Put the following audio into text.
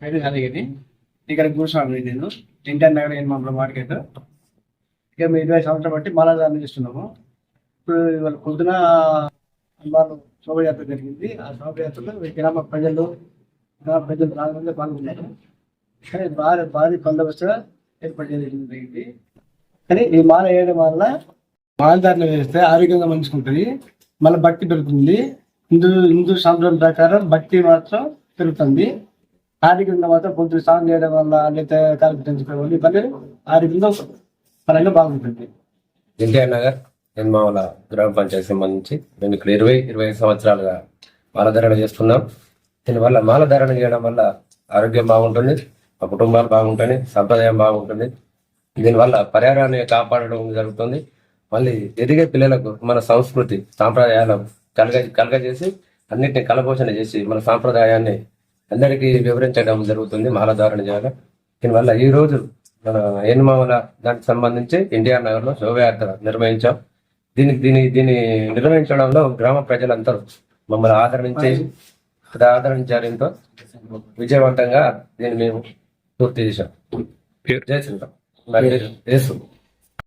పేరు జరిగింది ఇక్కడ కూర్చున్నాను నేను. ఇంటర్ నగర్ ఎనిమిది మార్కెట్ ఇక మేము ఇరవై సంవత్సరం బట్టి మాలాదాన్ని చేస్తున్నాము. ఇప్పుడు ఇవాళ పొద్దున వాళ్ళు శోభయాత్ర జరిగింది. ఆ శోభయాత్రలో గ్రామ ప్రజలు గ్రామ ప్రజలు చాలా పాల్గొన్నారు. కానీ భారీ భారీ బందోబస్తుగా ఏర్పాటు చేయడం జరిగింది. కానీ ఈ మాల వేయడం వల్ల మాలధారణ వేస్తే ఆరోగ్యంగా మంచుకుంటుంది మళ్ళీ భక్తి పెరుగుతుంది. హిందూ హిందూ సాంప్రదాయం ప్రకారం భక్తి మాత్రం పెరుగుతుంది. ఆరోగ్యంగా మాత్రం కొంచెం స్నానం చేయడం వల్ల లేదా కాలు పెంచుకోవడం వల్ల ఇవన్నీ ఆరోగ్యంగా పరంగా బాగుంటుంది. వెంకయ్య నగర్ నిర్మావల గ్రామ పంచాయతీ సంబంధించి మేము ఇక్కడ ఇరవై ఇరవై ఐదు సంవత్సరాలుగా మాలధారణ చేస్తున్నాం. దీనివల్ల మాలధారణ చేయడం వల్ల ఆరోగ్యం బాగుంటుంది మా కుటుంబాలు బాగుంటుంది సంప్రదాయం బాగుంటుంది. దీనివల్ల పర్యావరణాన్ని కాపాడడం జరుగుతుంది. మళ్ళీ ఎదిగే పిల్లలకు మన సంస్కృతి సాంప్రదాయాలు కలగ కలగజేసి అన్నిటిని కలపోషణ చేసి మన సాంప్రదాయాన్ని అందరికీ వివరించడం జరుగుతుంది మాలధారణ చేయాలి దీనివల్ల ఈ రోజు మన ఏనుమావుల దానికి సంబంధించి ఎన్టీఆర్ నగర్లో శోభయాత్ర నిర్వహించాం. దీనికి దీని దీన్ని నిర్వహించడంలో గ్రామ ప్రజలందరూ మమ్మల్ని ఆదరించి ఆదరించారు ఎంతో విజయవంతంగా దీన్ని మేము పూర్తి చేశాం. జై శ్రీరామ్.